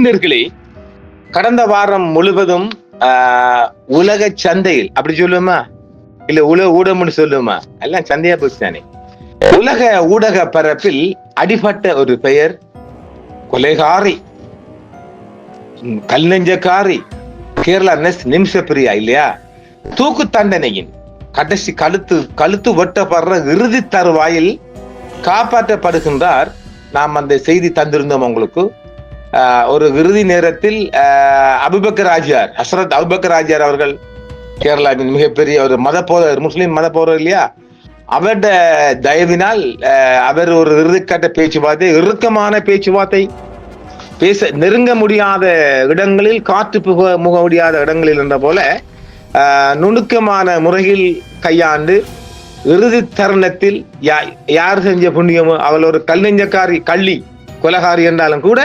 அன்பு நேர்களே கடந்த வாரம் முழுவதும் உலக சந்தையில் அப்படி சொல்லுவோமா? இல்ல உலக ஊடகம்னு சொல்லுவோமா? எல்லாம் சந்தையா போச்சு தானே. உலக ஊடக பரப்பில் அடிபட்ட ஒரு பெயர் கொலைகாரி ம், கல்லெஞ்சக்காரி கேரளா நெஸ் நிமிஷப்பிரியா இல்லையா? தூக்கு தண்டனையின் கடைசி கழுத்து கழுத்து வெட்டப்படுற இறுதி தருவாயில் காப்பாற்றப்படுகின்றார். நாம் அந்த செய்தி தந்திருந்தோம் உங்களுக்கு. ஒரு இறுதி நேரத்தில் அபுபக்கர் ஆஜியார் ஹசரத் அபுபக்கர் ஆஜியார் அவர்கள் கேரளாவின் மிகப்பெரிய ஒரு மத போதர் முஸ்லீம் மத போதர் இல்லையா? அவருடைய தயவினால் அவர் ஒரு இறுதிக்கட்ட பேச்சுவார்த்தை இறுக்கமான பேச்சுவார்த்தை பேச நெருங்க முடியாத இடங்களில் காற்று புக முக முடியாத இடங்களில் என்ற போல நுணுக்கமான முறையில் கையாண்டு இறுதி தருணத்தில் யார் செஞ்ச புண்ணியமோ அவள் ஒரு கல்நெஞ்சக்காரி கள்ளி கொலகாரி என்றாலும் கூட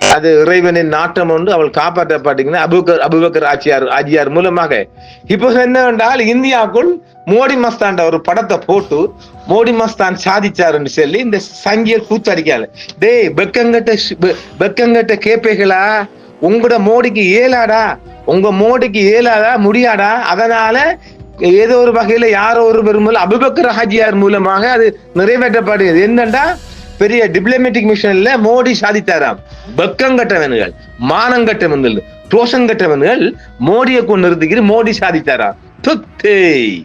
அது இறைவனின் நாட்டம் ஒன்று. அவள் காப்பாற்றப்பட்டீங்கன்னா அபுபக்கர் அபுபக்கர் ஆச்சியார் ஆஜியார் மூலமாக. இப்போ என்னவென்றால் இந்தியாவுக்குள் மோடி மஸ்தான்ட ஒரு படத்தை போட்டு மோடி மஸ்தான் சாதிச்சாருன்னு சொல்லி இந்த சங்கியர் கூத்தடிக்காது டேய் பெக்கங்கட்ட ஷ்- பெக்கங்கட்ட கேப்பைகளா? உங்களோட மோடிக்கு ஏலாடா உங்க மோடிக்கு ஏலாடா முடியாடா அதனால ஏதோ ஒரு வகையில யாரோ ஒரு பெருமல் அபுபக்கர் ஹாஜியார் மூலமாக அது நிறைவேற்றப்படுகிறது. என்னண்டா பெரிய டிப்ளமேட்டிக் மிஷன்ல மோடி சாதித்தாராம். பக்கங்கட்டவன்கள் மானங்கட்டவன்கள் ரோஷங்கட்டவன்கள் மோடியை கொண்டு நிறுத்திக்கிட்டு மோடி சாதித்தாராம். துத்தே.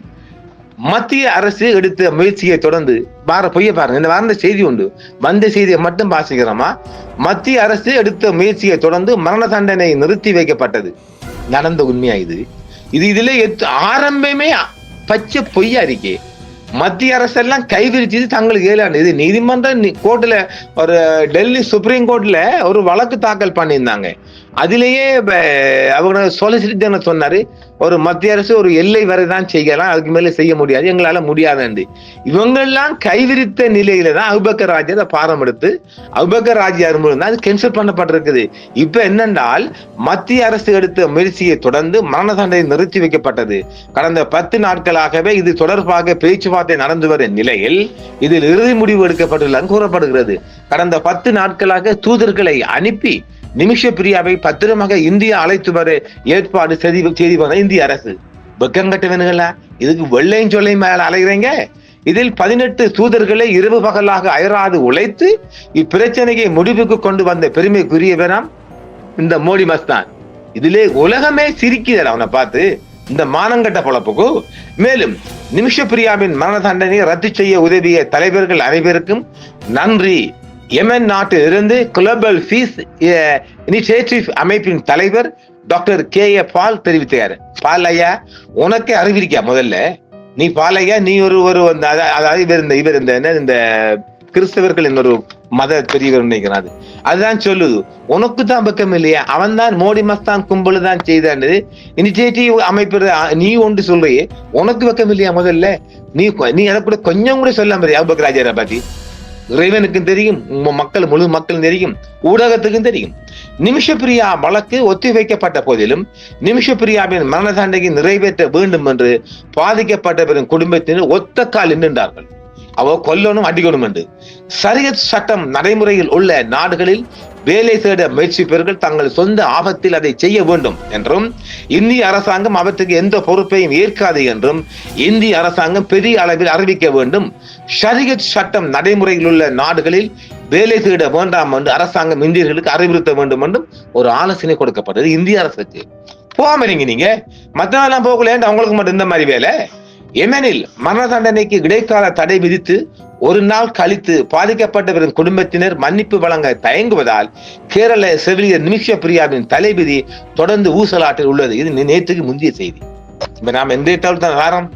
மத்திய அரசு எடுத்த முயற்சியை தொடர்ந்து வார பொய்ய பாருங்க. இந்த வார்ந்த செய்தி உண்டு. வந்த செய்தியை மட்டும் வாசிக்கிறோமா? மத்திய அரசு எடுத்த முயற்சியை தொடர்ந்து மரண தண்டனை நிறுத்தி வைக்கப்பட்டது. நடந்த உண்மையா இது? இது இதுல எத்- ஆரம்பமே பச்சை பொய்யா இருக்கே. மத்திய அரசெல்லாம் கைவிரிச்சது தங்களுக்கு ஏழாண்டு இது நீதிமன்ற கோர்ட்ல ஒரு டெல்லி சுப்ரீம் கோர்ட்ல ஒரு வழக்கு தாக்கல் பண்ணியிருந்தாங்க. அதிலேயே அவங்க சொலிசிட்டர் ஜெனரல் சொன்னாரு? ஒரு மத்திய அரசு ஒரு எல்லை வரை தான் செய்யலாம் அதுக்கு மேலே செய்ய முடியாது எங்களால முடியாதுன்னு இவங்கெல்லாம் கைவிரித்த நிலையில தான் அபுபக்கர் ராஜியார் பாரம் எடுத்து அபுபக்கர் ராஜியார் மூலம் தான் அது கேன்சல் பண்ணப்பட்டிருக்குது. இப்ப என்னென்றால் மத்திய அரசு எடுத்த முயற்சியை தொடர்ந்து மரண தண்டனை நிறுத்தி வைக்கப்பட்டது. கடந்த பத்து நாட்களாகவே இது தொடர்பாக பேச்சுவார்த்தை நடந்து வரும் நிலையில் இதில் இறுதி முடிவு எடுக்கப்பட்டுள்ளது கூறப்படுகிறது. கடந்த பத்து நாட்களாக தூதர்களை அனுப்பி நிமிஷ பிரியாவை பத்திரமாக இந்தியா அழைத்து வர ஏற்பாடு செய்தி செய்தி வந்த இந்திய அரசு. வெக்கங்கட்டவனுங்களா இதுக்கு வெள்ளையும் சொல்லையும் மேல அலைகிறீங்க இதில் பதினெட்டு தூதர்களை இரவு பகலாக அயராது உழைத்து இப்பிரச்சனையை முடிவுக்கு கொண்டு வந்த பெருமைக்குரியவனாம் இந்த மோடி மஸ்தான். இதிலே உலகமே சிரிக்குதல் அவனை பார்த்து. இந்த மானங்கட்ட பொழப்புக்கு. மேலும் நிமிஷ பிரியாவின் மரண தண்டனை ரத்து செய்ய உதவிய தலைவர்கள் அனைவருக்கும் நன்றி. யெமன் நாட்டில் இருந்து குளோபல் ஃபீஸ் இனிஷியேட்டிவ் அமைப்பின் தலைவர் டாக்டர் கே. ஏ. பால் தெரிவித்தார். பால் ஐயா உனக்கே அறிவிக்கா முதல்ல? நீ பால் ஐயா நீ ஒரு ஒரு அந்த அதாவது இவர் இந்த இவர் இந்த என்ன இந்த கிறிஸ்தவர்கள் இன்னொரு மத பெரியவர் நினைக்கிறான் அது. அதுதான் சொல்லுது. உனக்கு தான் பக்கம் இல்லையா? அவன் தான் மோடி மஸ்தான் கும்பல் தான் செய்தான்னு இனிஷியேட்டிவ் அமைப்பு நீ ஒன்று சொல்றியே. உனக்கு பக்கம் இல்லையா முதல்ல? நீ நீ அதை கூட கொஞ்சம் கூட சொல்லாம அபுபக்கர் ராஜாரை பத்தி இறைவனுக்கும் தெரியும் உங்க மக்கள் முழு மக்களும் தெரியும் ஊடகத்துக்கும் தெரியும். நிமிஷப்பிரியா வழக்கு ஒத்திவைக்கப்பட்ட போதிலும் நிமிஷப்பிரியாவின் மரண தண்டனை நிறைவேற்ற வேண்டும் என்று பாதிக்கப்பட்டவரின் குடும்பத்தினர் ஒத்த கால் நின்றார்கள். அவ கொல்லணும் அடிக்கணும் என்று சரியத் சட்டம் நடைமுறையில் உள்ள நாடுகளில் வேலை தேட முயற்சிப்பவர்கள் தங்கள் சொந்த ஆபத்தில் அதை செய்ய வேண்டும் என்றும் இந்திய அரசாங்கம் அவற்றுக்கு எந்த பொறுப்பையும் ஏற்காது என்றும் இந்திய அரசாங்கம் பெரிய அளவில் அறிவிக்க வேண்டும். ஷரியத் சட்டம் நடைமுறையில் உள்ள நாடுகளில் வேலை தேட வேண்டாம் என்று அரசாங்கம் இந்தியர்களுக்கு அறிவுறுத்த வேண்டும் என்றும் ஒரு ஆலோசனை கொடுக்கப்பட்டது இந்திய அரசுக்கு. போகாம நீங்க. மத்த நாளெல்லாம் போகல அவங்களுக்கு மட்டும் இந்த மாதிரி வேலை. எமனில் மரண தண்டனைக்கு இடைக்கால தடை விதித்து ஒரு நாள் கழித்து பாதிக்கப்பட்டவரின் குடும்பத்தினர் மன்னிப்பு வழங்க தயங்குவதால் கேரள செவிலியர் நிமிஷ பிரியாவின் தலைவிதி தொடர்ந்து ஊசலாட்டில் உள்ளது. இது நேற்றுக்கு முந்தைய செய்தி. இப்ப நாம் எந்த தான் வாரம்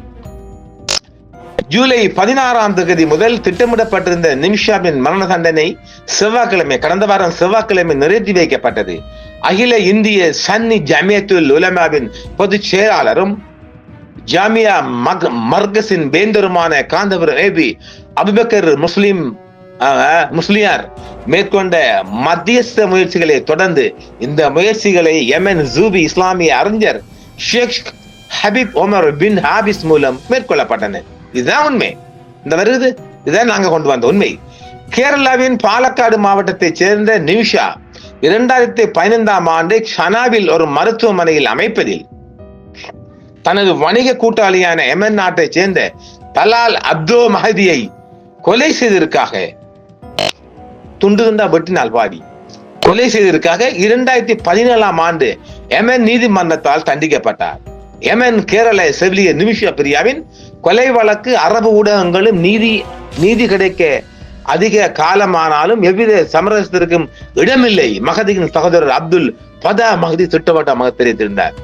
ஜூலை பதினாறாம் தேதி முதல் திட்டமிடப்பட்டிருந்த நிமிஷாவின் மரண தண்டனை செவ்வாய்க்கிழமை கடந்த வாரம் செவ்வாய்க்கிழமை நிறைவேற்றி வைக்கப்பட்டது. அகில இந்திய சன்னி ஜமியத்துல் உலமாவின் பொதுச் செயலாளரும் ஜாமியா மக்- மர்கஸின் வேந்தருமான காந்தபுரம் ஏபி அபுபக்கர் முஸ்லிம் முஸ்லியார் மேற்கொண்ட மத்தியஸ்த முயற்சிகளை தொடர்ந்து இந்த முயற்சிகளை எமன் ஜூபி இஸ்லாமிய அறிஞர் ஷேக் ஹபீப் ஒமர் பின் ஹாபிஸ் மூலம் மேற்கொள்ளப்பட்டன. இதுதான் உண்மை. இந்த வருது. இதுதான் நாங்க கொண்டு வந்த உண்மை. கேரளாவின் பாலக்காடு மாவட்டத்தைச் சேர்ந்த நிமிஷா இரண்டாயிரத்தி பதினைந்தாம் ஆண்டு ஷனாவில் ஒரு மருத்துவமனையில் அமைப்பதில் தனது வணிக கூட்டாளியான எமன் நாட்டை சேர்ந்த தலால் அப்தோ மஹதியை கொலை செய்ததற்காக துண்டு துண்டா வெட்டினால் பாடி கொலை செய்ததற்காக இரண்டாயிரத்தி பதினேழாம் ஆண்டு எமன் நீதிமன்றத்தால் தண்டிக்கப்பட்டார். எமன் கேரள செவிலியர் நிமிஷ பிரியாவின் கொலை வழக்கு அரபு ஊடகங்களும் நீதி நீதி கிடைக்க அதிக காலமானாலும் எவ்வித சமரசத்திற்கும் இடமில்லை. மகதியின் சகோதரர் அப்துல் பதா மகதி திட்டவட்டமாக தெரிவித்திருந்தார்.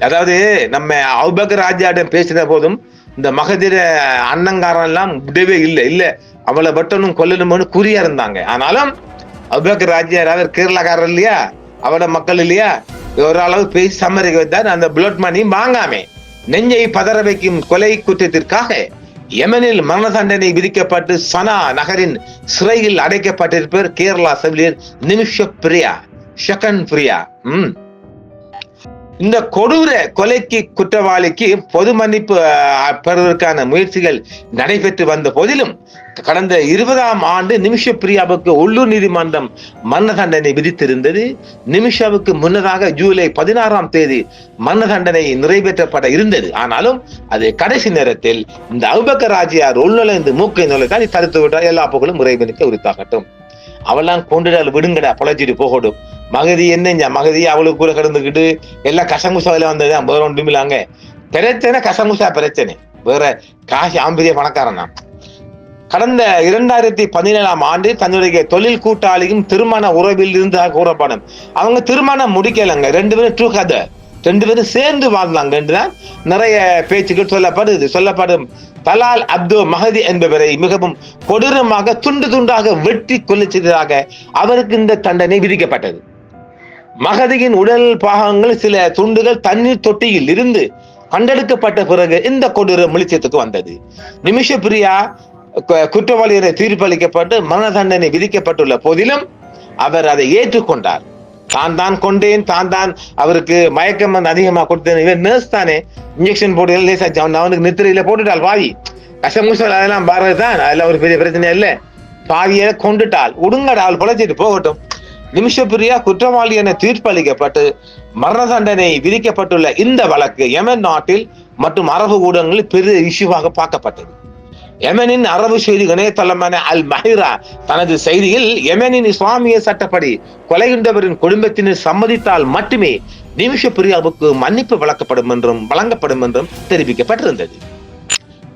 அதாவது நம்ம அவுபக்கர் ராஜாவிடம் பேசின போதும் இந்த மகதிர அண்ணங்காரன் எல்லாம் விடவே இல்லை. இல்ல அவளை வெட்டணும் கொல்லணும்னு குறியா இருந்தாங்க. ஆனாலும் அவுபக்கர் ராஜா அவர் கேரளாக்காரர் இல்லையா? அவட மக்கள் இல்லையா? ஓரளவு பேசி சம்மதிக்க வைத்தார். அந்த பிளட் மணி வாங்காமே. நெஞ்சை பதற வைக்கும் கொலை குற்றத்திற்காக யமனில் மரண தண்டனை விதிக்கப்பட்டு சனா நகரின் சிறையில் அடைக்கப்பட்டிருப்பவர் கேரளா செவிலியர் நிமிஷ பிரியா ஷகன் பிரியா. உம் இந்த கொடூர கொலைக்கு குற்றவாளிக்கு பொது மன்னிப்பு பெறுவதற்கான முயற்சிகள் நடைபெற்று வந்த போதிலும் கடந்த இருபதாம் ஆண்டு நிமிஷ பிரியாவுக்கு உள்ளூர் நீதிமன்றம் மரண தண்டனை விதித்திருந்தது. நிமிஷாவுக்கு முன்னதாக ஜூலை பதினாறாம் தேதி மரண தண்டனை நிறைவேற்றப்பட இருந்தது. ஆனாலும் அது கடைசி நேரத்தில் இந்த அவுபக்க ராஜியார் உள்நுழைந்து மூக்கை நுழைத்தால் தடுத்து விட்டால் எல்லா புகழும் இறைவனுக்கு உரித்தாகட்டும். அவெல்லாம் கொண்டுடால் விடுங்கடா பழச்சிட்டு போகட்டும். மகதி என்ன மகதி அவளுக்கு கூட கிடந்துக்கிட்டு எல்லாம் கசங்குசாவில வந்ததுதான். வேற ஒன்றுமில்லாங்க பிரச்சனை கசங்குசா பிரச்சனை. வேற காசி ஆம்பிரிய பணக்காரன் தான். கடந்த இரண்டாயிரத்தி பதினேழாம் ஆண்டு தன்னுடைய தொழில் கூட்டாளியும் திருமண உறவில் இருந்ததாக கூறப்படும். அவங்க திருமணம் முடிக்கலைங்க. ரெண்டு பேரும் ட்ரூ கதை. ரெண்டு பேரும் சேர்ந்து வாழ்ந்தாங்கன்றுதான் நிறைய பேச்சுக்கள் சொல்லப்படுது. சொல்லப்படும். தலால் அப்து மஹதி என்பவரை மிகவும் கொடூரமாக துண்டு துண்டாக வெட்டி கொலை செய்ததாக அவருக்கு இந்த தண்டனை விதிக்கப்பட்டது. மகதியின் உடல் பாகங்கள் சில துண்டுகள் தண்ணீர் தொட்டியில் இருந்து கண்டெடுக்கப்பட்ட பிறகு இந்த கொடூர வெளிச்சத்துக்கு வந்தது. நிமிஷ பிரியா கு- தீர்ப்பளிக்கப்பட்டு மரண தண்டனை விதிக்கப்பட்டுள்ள போதிலும் அவர் அதை ஏற்றுக்கொண்டார். தான் தான் கொண்டேன் தான் தான் அவருக்கு மயக்கம் வந்து அதிகமாக கொடுத்தேன். இவன் நர்ஸ் தானே. இன்ஜெக்ஷன் போட்டு லேசா அவன் அவனுக்கு நித்திரையில போட்டுட்டாள் பாவி கசமுசல் அதெல்லாம் பாரது தான் அதெல்லாம் ஒரு பெரிய பிரச்சனை இல்லை. பாவியை கொண்டுட்டாள் உடுங்கடா அவள் பொழைச்சிட்டு போகட்டும். நிமிஷப்பிரியா குற்றவாளி என தீர்ப்பளிக்கப்பட்டு மரண தண்டனை விதிக்கப்பட்டுள்ள இந்த வழக்கு யமன் நாட்டில் மற்றும் அரபு ஊடகங்களில் பெரிய இஷ்யூவாக பார்க்கப்பட்டது. யமனின் அரபு செய்தி இணையதளமான அல் மஹிரா தனது செய்தியில் யமனின் இஸ்லாமிய சட்டப்படி கொலைகின்றவரின் குடும்பத்தினர் சம்மதித்தால் மட்டுமே நிமிஷ பிரியாவுக்கு மன்னிப்பு வழங்கப்படும் என்றும் வழங்கப்படும் என்றும் தெரிவிக்கப்பட்டிருந்தது.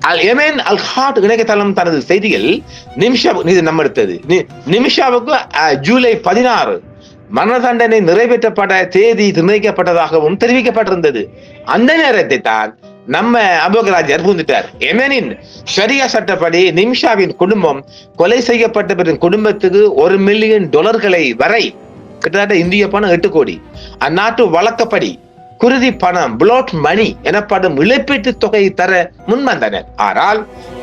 அல் எமேன் அல் ஹாட் இணையதளம் தனது செய்தியில் நிமிஷா இது நம்ம எடுத்தது நி- நிமிஷாவுக்கு ஜூலை பதினாறு மரண தண்டனை நிறைவேற்றப்பட தேதி நிர்ணயிக்கப்பட்டதாகவும் தெரிவிக்கப்பட்டிருந்தது. அந்த நேரத்தை தான் நம்ம அபோகராஜர் பூந்துட்டார் எமனின் ஷரியா சட்டப்படி நிமிஷாவின் குடும்பம் கொலை செய்யப்பட்டவரின் குடும்பத்துக்கு ஒரு மில்லியன் டாலர்களை வரை கிட்டத்தட்ட இந்திய பணம் எட்டு கோடி. அந்நாட்டு வழக்கப்படி குருதி பணம் புளோட் மணி எனப்படும் இழப்பீட்டு தொகையை தர முன்வந்தனர். ஆனால்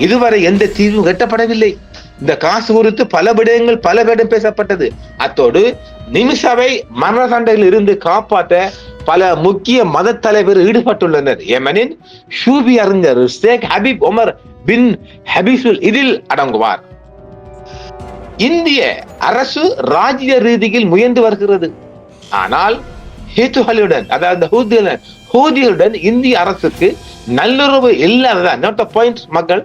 இதுவரை எந்த தீர்வும் எட்டப்படவில்லை. இந்த காசு குறித்து பல விடயங்கள் பல விடம் பேசப்பட்டது. அத்தோடு நிமிஷாவை மரண சண்டையில் இருந்து காப்பாற்ற பல முக்கிய மத தலைவர் ஈடுபட்டுள்ளனர். யமனின் ஷூபி அறிஞர் ஷேக் ஹபீப் உமர் பின் ஹபீசுல் இதில் அடங்குவார். இந்திய அரசு ராஜ்ய ரீதியில் முயன்று வருகிறது. ஆனால் ஹேத்துகளுடன் அதாவது ஹூதியுடன் ஹூதியுடன் இந்திய அரசுக்கு நல்லுறவு இல்லாததால் நோட் பாயிண்ட் மக்கள்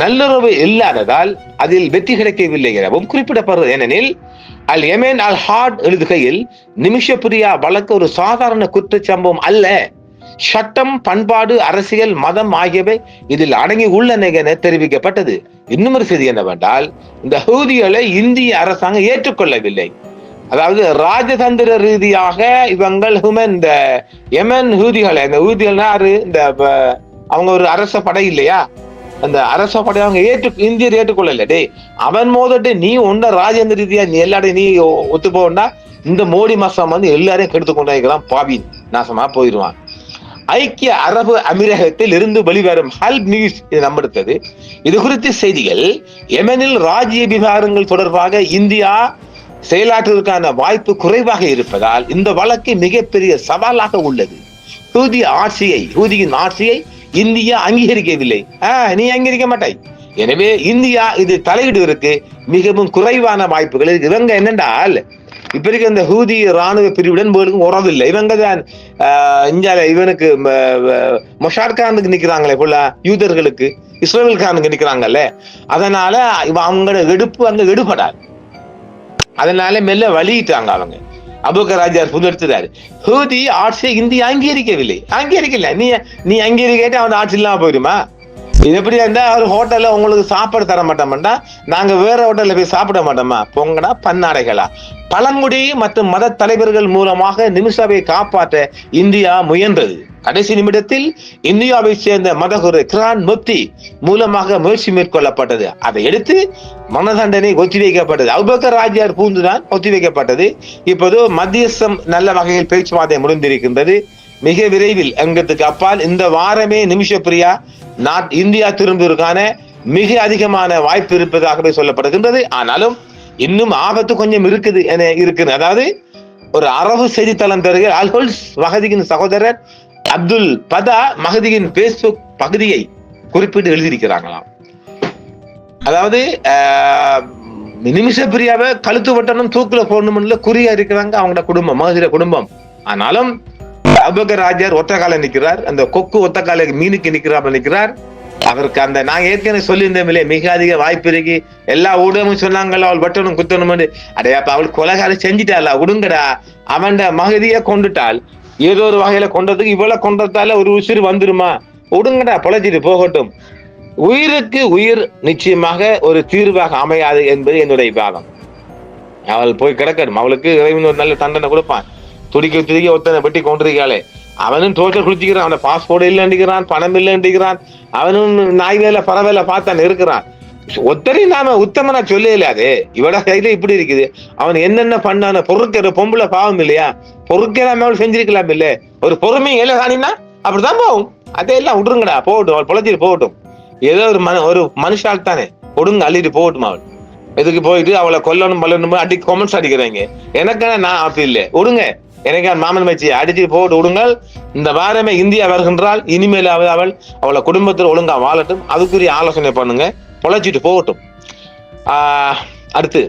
நல்லுறவு இல்லாததால் அதில் வெற்றி கிடைக்கவில்லை எனவும் குறிப்பிடப்படுகிறது. ஏனெனில் அல் எமேன் அல் ஹார்ட் எழுதுகையில் நிமிஷப்பிரியா வழக்கு ஒரு சாதாரண குற்றச்சம்பவம் அல்ல. சட்டம் பண்பாடு அரசியல் மதம் ஆகியவை இதில் அடங்கி உள்ளன என தெரிவிக்கப்பட்டது. இன்னும் ஒரு செய்தி என்னவென்றால் இந்த ஹூதிகளை இந்திய அரசாங்கம் ஏற்றுக்கொள்ளவில்லை. அதாவது ராஜதந்திர ரீதியாக இவங்கள் ஹுமன் இந்த எமன் ஹூதிகளை இந்த ஊதிகள்னா இந்த ப- அவங்க ஒரு அரச படை இல்லையா? அந்த அரச படை அவங்க ஏற்று இந்தியர் ஏற்றுக்கொள்ளல. டேய் அவன் மோதட்டு நீ ஒன்ன ராஜேந்திர ரீதியா நீ எல்லாரையும் நீ ஒத்து போனா இந்த மோடி மாசம் வந்து எல்லாரையும் கெடுத்து கொண்டாய்க்கலாம் பாவி நாசமா போயிடுவான் ஐக்கிய அரபு அமீரகத்தில் இருந்து வெளிவரும் ஹல்ப் நியூஸ் இது நம்பெடுத்தது. இது குறித்த செய்திகள் யெமனில் ராஜ்ய விவகாரங்கள் தொடர்பாக இந்தியா செயலாற்றுவதற்கான வாய்ப்பு குறைவாக இருப்பதால் இந்த வழக்கு மிகப்பெரிய சவாலாக உள்ளது. ஹூதி ஆட்சியை ஹூதியின் ஆட்சியை இந்தியா அங்கீகரிக்கவில்லை. ஆஹ் நீ அங்கீகரிக்க மாட்டாய். எனவே இந்தியா இது தலையிடுவதற்கு மிகவும் குறைவான வாய்ப்புகள் இருக்கு. இவங்க என்னென்றால் இப்ப இருக்க இந்த ஹூதி ராணுவ பிரிவுடன் இவங்களுக்கு உறவில்லை. இவங்க தான் ஆஹ், இந்தியால இவனுக்கு மொஷார் நிக்கிறாங்களே போல யூதர்களுக்கு இஸ்ரேல் கானுக்கு நிக்கிறாங்கல்ல. அதனால அவங்களோட எடுப்பு அங்க எடுபடாது. அதனால மெல்ல வழியிட்டாங்க அவங்க. அபுக்க ராஜார் புதுடுத்துறாரு ஹூதி ஆட்சியை இந்தியா அங்கீகரிக்கவில்லை. அங்கீகரிக்கல. நீ நீ அங்கீகரிக்கிட்டு அவன் ஆட்சி இல்லாம போயிடுமா இது எப்படி இருந்தா ஒரு ஹோட்டல்ல உங்களுக்கு சாப்பாடு தர மாட்டோம்டா நாங்க வேற ஹோட்டல்ல போய் சாப்பிட மாட்டோமா? பொங்கடா பன்னாடைகளா? பழங்குடி மற்றும் மத தலைவர்கள் மூலமாக நிமிஷாவை காப்பாற்ற இந்தியா முயன்றது. கடைசி நிமிடத்தில் இந்தியாவை சேர்ந்த மதகுரு கிரான் முப்தி மூலமாக முயற்சி மேற்கொள்ளப்பட்டது. அதை எடுத்து மனதண்டனை ஒத்திவைக்கப்பட்டது அபுபக்கர் ராஜ்யார் பூந்துதான் ஒத்திவைக்கப்பட்டது இப்போது மத்தியஸ்தம் நல்ல வகையில் பேச்சுவார்த்தை முடிந்திருக்கின்றது. மிக விரைவில் எங்கத்துக்கு அப்பால் இந்த வாரமே நிமிஷ பிரியா நாட் இந்தியா திரும்புவதற்கான மிக அதிகமான வாய்ப்பு இருப்பதாகவே சொல்லப்படுகின்றது. ஆனாலும் இன்னும் ஆபத்து கொஞ்சம் இருக்குது என இருக்குது அதாவது ஒரு அரபு செய்தித்தளம் பிறகு அல்ஹொல்ஸ் மகதியின் சகோதரர் அப்துல் பதா மகதியின் பேஸ்புக் பகுதியை குறிப்பிட்டு எழுதியிருக்கிறாங்களாம். அதாவது ஆஹ், நிமிஷ பிரியாவை கழுத்து வட்டணும் தூக்குல போடணும்னு குறியா இருக்கிறாங்க அவங்களோட குடும்பம் மகதிர குடும்பம். ஆனாலும் அபுபக்கர் ராஜார் நிற்கிறார். அந்த கொக்கு ஒத்த கால மீனுக்கு நிற்கிறாமல் நிற்கிறார். அவருக்கு அந்த நான் ஏற்கனவே சொல்லியிருந்தோம் இல்லையே மிக அதிக வாய்ப்பு இருக்கு. எல்லா ஊடகமும் சொன்னாங்கல்ல அவள் வெட்டணும் குத்தணும் அடையா அப்ப அவள் கொலகால செஞ்சிட்டாளா? விடுங்கடா. அவன் மகதிய கொண்டுட்டாள். ஏதோ ஒரு வகையில கொண்டதுக்கு இவ்வளவு கொண்டதால ஒரு உசிறு வந்துருமா? விடுங்கடா பொழைச்சிட்டு போகட்டும். உயிருக்கு உயிர் நிச்சயமாக ஒரு தீர்வாக அமையாது என்பது என்னுடைய வாதம் அவள் போய் கிடக்கணும் அவளுக்கு இறைவன் ஒரு நல்ல தண்டனை கொடுப்பான். துடிக்க துடிக்க ஒருத்தனை வெட்டி கொண்டிருக்காளே அவனும் டோட்டல் குளிச்சுக்கிறான் அவனை பாஸ்போர்ட் இல்லைன்றான் பணம் இல்லைன்றான் அவனும் நாய் வேலை பறவைல பார்த்தான் இருக்கிறான். ஒத்தரையும் நாம உத்தமனா சொல்லல அது இவட கையில இப்படி இருக்குது. அவன் என்னென்ன பண்ணான பொறுக்கிற பொம்பளை பாவம் இல்லையா? பொறுக்கிறாம அவள் செஞ்சிருக்கலாம் இல்ல ஒரு பொறுமை இல்லை காணினா அப்படிதான் போகும். அதையெல்லாம் விட்டுருங்கடா போகட்டும். அவள் பொழைச்சிட்டு போகட்டும். ஏதோ ஒரு மன ஒரு மனுஷால் தானே. கொடுங்க அள்ளிட்டு போகட்டும் அவள். எதுக்கு போயிட்டு அவளை கொல்லணும் பல்லணும் அடி கொமெண்ட்ஸ் அடிக்கிறாங்க. எனக்கான நான் அப்படி இல்லை விடுங்க எனக்கு மாமன் வச்சு அடிச்சு போட்டு விடுங்கள். இந்த வாரமே இந்தியா வருகின்றால் இனிமேல் அவள் அவள் அவளை குடும்பத்தில் ஒழுங்கா வாழட்டும். அதுக்குரிய ஆலோசனை பண்ணுங்க. பொழைச்சிட்டு போகட்டும். அடுத்து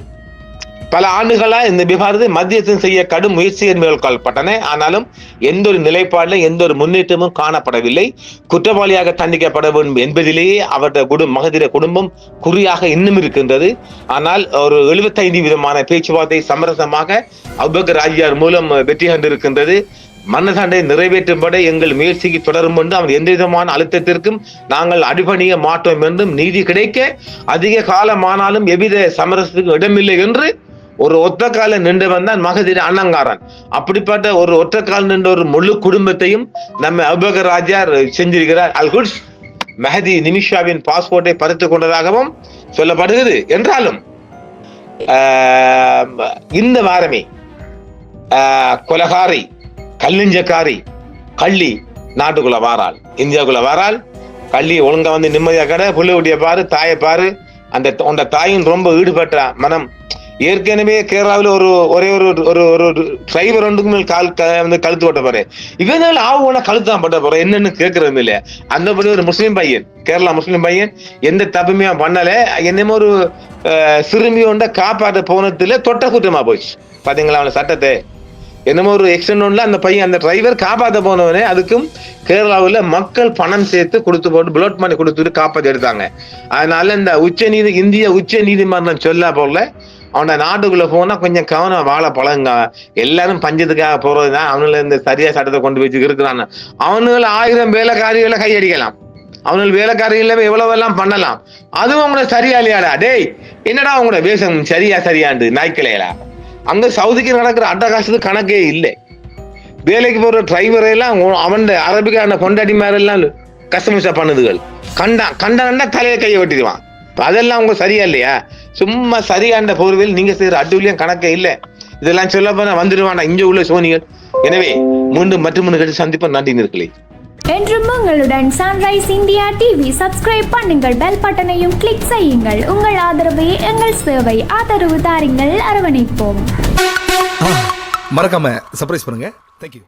பல ஆண்டுகளா இந்த விவாதத்தை மத்தியத்தில் செய்ய கடும் முயற்சிகள் மேற்கொள்ளப்பட்டன ஆனாலும் எந்த ஒரு நிலைப்பாடிலும் எந்த ஒரு முன்னேற்றமும் காணப்படவில்லை. குற்றவாளியாக தண்டிக்கப்பட வேண்டும் என்பதிலேயே அவருடைய குடும் மகதிர குடும்பம் குறியாக இன்னும் இருக்கின்றது. ஆனால் ஒரு எழுபத்தைந்து விதமான பேச்சுவார்த்தை சமரசமாக அபுபக்கர் ராஜியார் மூலம் வெற்றி கண்டிருக்கின்றது. மன்னதாண்டை நிறைவேற்றும்படி எங்கள் முயற்சிக்கு தொடரும் என்று அவர் எந்த விதமான அழுத்தத்திற்கும் நாங்கள் அடிபணிய மாட்டோம் என்றும் நீதி கிடைக்க அதிக காலமானாலும் எவ்வித சமரசத்துக்கும் இடமில்லை என்று ஒரு ஒத்த நின்று நின்றவன் தான் மகதிர அண்ணங்காரன். அப்படிப்பட்ட ஒரு ஒற்ற நின்ற ஒரு முழு குடும்பத்தையும் நம்ம அபுபக்கர் ராஜார் செஞ்சிருக்கிறார். அல்குட்ஸ் மெஹதி நிமிஷாவின் பாஸ்போர்ட்டை பறித்துக் கொண்டதாகவும் சொல்லப்படுகிறது. என்றாலும் ஆஹ், இந்த வாரமே ஆஹ், கொலகாரி கல்லிஞ்சக்காரி கள்ளி நாட்டுக்குள்ள வாரால் இந்தியாவுக்குள்ள வாரால் கள்ளி ஒழுங்கா வந்து நிம்மதியாக கடை புள்ளை பாரு தாயை பாரு. அந்த உண்ட தாயும் ரொம்ப ஈடுபட்ட மனம் ஏற்கனவே கேரளாவில் ஒரு ஒரே ஒரு ஒரு ஒரு டிரைவர் ரெண்டுக்கு மேல் கால் வந்து கழுத்து போட்ட போறேன் இவனால ஆவுன கழுத்து தான் பட்ட போறேன் என்னன்னு கேட்கறது இல்ல. அந்த படி ஒரு முஸ்லீம் பையன். கேரளா முஸ்லீம் பையன். எந்த தப்புமே பண்ணல. என்னமோ ஒரு சிறுமியோண்ட சிறுமி காப்பாற்ற போனதுல தொட்ட குற்றமா போச்சு. பாத்தீங்களா அவன சட்டத்தை? என்னமோ ஒரு எக்ஸ்டென்ட்ல அந்த பையன் அந்த டிரைவர் காப்பாற்ற போனவனே அதுக்கும் கேரளாவில் மக்கள் பணம் சேர்த்து கொடுத்து போட்டு பிளோட் பண்ணி கொடுத்துட்டு காப்பாற்றி எடுத்தாங்க. அதனால இந்த உச்ச நீதி இந்திய உச்ச நீதிமன்றம் சொல்ல போல அவன நாட்டுக்குள்ள போனா கொஞ்சம் கவனம் வாழ பழங்க எல்லாரும் பஞ்சத்துக்காக போறதுதான் அவனுல இந்த சரியா சட்டத்தை கொண்டு வச்சு இருக்கிறான் அவனுல ஆயிரம் வேலைக்காரிகளை கையடிக்கலாம். அவனுக்கு வேலைக்காரர்கள் எவ்வளவு எல்லாம் பண்ணலாம். அதுவும் அவங்கள சரியா இல்லையாடா டேய் என்னடா அவங்களோட வேஷம்? சரியா சரியாண்டு நாய்க்கிளையலா? அங்க சவுதிக்கு நடக்கிற அட்டகாசத்துக்கு கணக்கே இல்லை. வேலைக்கு போற டிரைவர் எல்லாம் அவன் அரபிக்கான கொண்டாடி எல்லாம் கஸ்டமைஸா பண்ணுதுகள். கண்டா கண்ட கண்டா தலையை கையை வெட்டிடுவான். அதெல்லாம் உங்க சரியா இல்லையா? சும்மா சரியாண்ட போர்வையில் நீங்க செய்யற அட்டுவிலையும் கணக்கே இல்லை. இதெல்லாம் சொல்ல போனா வந்துடுவானா இங்க உள்ள சோனிகள். எனவே மீண்டும் மற்றும் கட்சி சந்திப்போம். நன்றி நிற்கலை என்றும் உங்களுடன் சன்ரைஸ் இந்தியா டிவி சப்ஸ்கிரைப் பண்ணுங்கள். பெல் பட்டனையும் கிளிக் செய்யுங்கள். உங்கள் ஆதரவே எங்கள் சேவை ஆதரவு தாருங்கள். அரவணைப்போம். மறக்காம சர்ப்ரைஸ் பண்ணுங்க. தேங்க்யூ